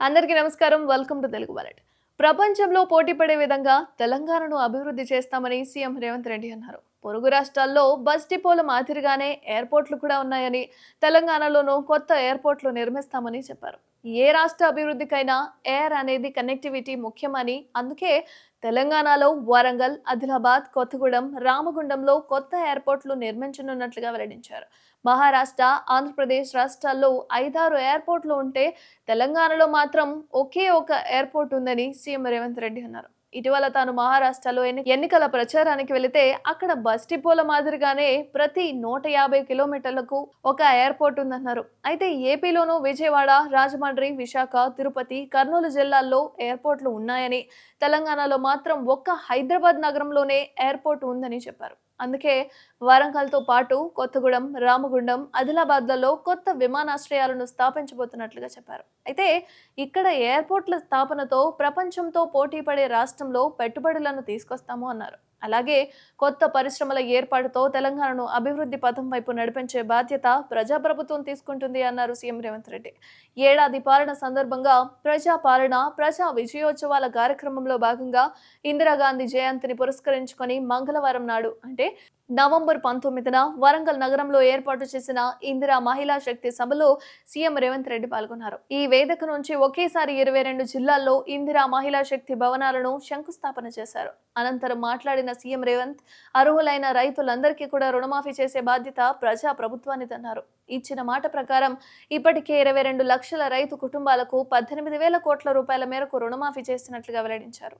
అందరికీ నమస్కారం. Welcome to Telugu wallet ప్రపంచంలో పోటీ పడే విధంగా తెలంగాణను అభివృద్ధి చేస్తామని సీఎం రేవంత్ రెడ్డి అన్నారు. పొరుగు రాష్ట్రాల్లో బస్ డిపోల మాదిరిగానే ఎయిర్పోర్ట్లు కూడా ఉన్నాయని తెలంగాణలోనూ కొత్త ఎయిర్పోర్ట్లు నిర్మిస్తామని చెప్పారు. ఏ రాష్ట్ర అభివృద్ధికైనా ఎయిర్ అనేది కనెక్టివిటీ ముఖ్యమని అందుకే తెలంగాణలో వరంగల్ ఆదిలాబాద్ కొత్తగూడెం రామగుండంలో కొత్త ఎయిర్పోర్ట్లు నిర్మించనున్నట్లుగా వెల్లడించారు. మహారాష్ట్ర ఆంధ్రప్రదేశ్ రాష్ట్రాల్లో ఐదారు ఎయిర్పోర్ట్లు ఉంటే తెలంగాణలో మాత్రం ఒకే ఒక ఎయిర్పోర్ట్ ఉందని సీఎం రేవంత్ రెడ్డి అన్నారు. ఇటీవల తాను మహారాష్ట్రలో ఎన్ని- ఎన్నికల ప్రచారానికి వెళితే అక్కడ బస్ డిపోల మాదిరిగానే ప్రతి నూట యాభై కిలోమీటర్లకు ఒక ఎయిర్పోర్ట్ ఉందన్నారు. అయితే ఏపీలోనూ విజయవాడ రాజమండ్రి విశాఖ తిరుపతి కర్నూలు జిల్లాల్లో ఎయిర్పోర్ట్లు ఉన్నాయని తెలంగాణలో మాత్రం ఒక్క హైదరాబాద్ నగరంలోనే ఎయిర్పోర్ట్ ఉందని చెప్పారు. అందుకే వరంగల్తో పాటు కొత్తగూడెం రామగుండం ఆదిలాబాద్లలో కొత్త విమానాశ్రయాలను స్థాపించబోతున్నట్లుగా చెప్పారు. అయితే ఇక్కడ ఎయిర్పోర్ట్ల స్థాపనతో ప్రపంచంతో పోటీ పడే రాష్ట్రంలో పెట్టుబడులను తీసుకొస్తాము అన్నారు. అలాగే కొత్త పరిశ్రమల ఏర్పాటుతో తెలంగాణను అభివృద్ధి పథం వైపు నడిపించే బాధ్యత ప్రజాప్రభుత్వం తీసుకుంటుంది అన్నారు సీఎం రేవంత్ రెడ్డి. ఏడాది పాలన సందర్భంగా ప్రజా పాలన ప్రజా విజయోత్సవాల కార్యక్రమంలో భాగంగా ఇందిరాగాంధీ జయంతిని పురస్కరించుకొని మంగళవారం నాడు అంటే నవంబర్ పంతొమ్మిదిన వరంగల్ నగరంలో ఏర్పాటు చేసిన ఇందిరా మహిళా శక్తి సభలో సీఎం రేవంత్ రెడ్డి పాల్గొన్నారు. ఈ వేదిక నుంచి ఒకేసారి ఇరవై రెండు జిల్లాల్లో ఇందిరా మహిళా శక్తి భవనాలను శంకుస్థాపన చేశారు. అనంతరం మాట్లాడిన సీఎం రేవంత్ అర్హులైన రైతులందరికీ కూడా రుణమాఫీ చేసే బాధ్యత ప్రజా ప్రభుత్వానిదన్నారు ఇచ్చిన మాట ప్రకారం ఇప్పటికే ఇరవై రెండు లక్షల రైతు కుటుంబాలకు పద్దెనిమిది వేల కోట్ల రూపాయల మేరకు రుణమాఫీ చేసినట్లుగా వెల్లడించారు.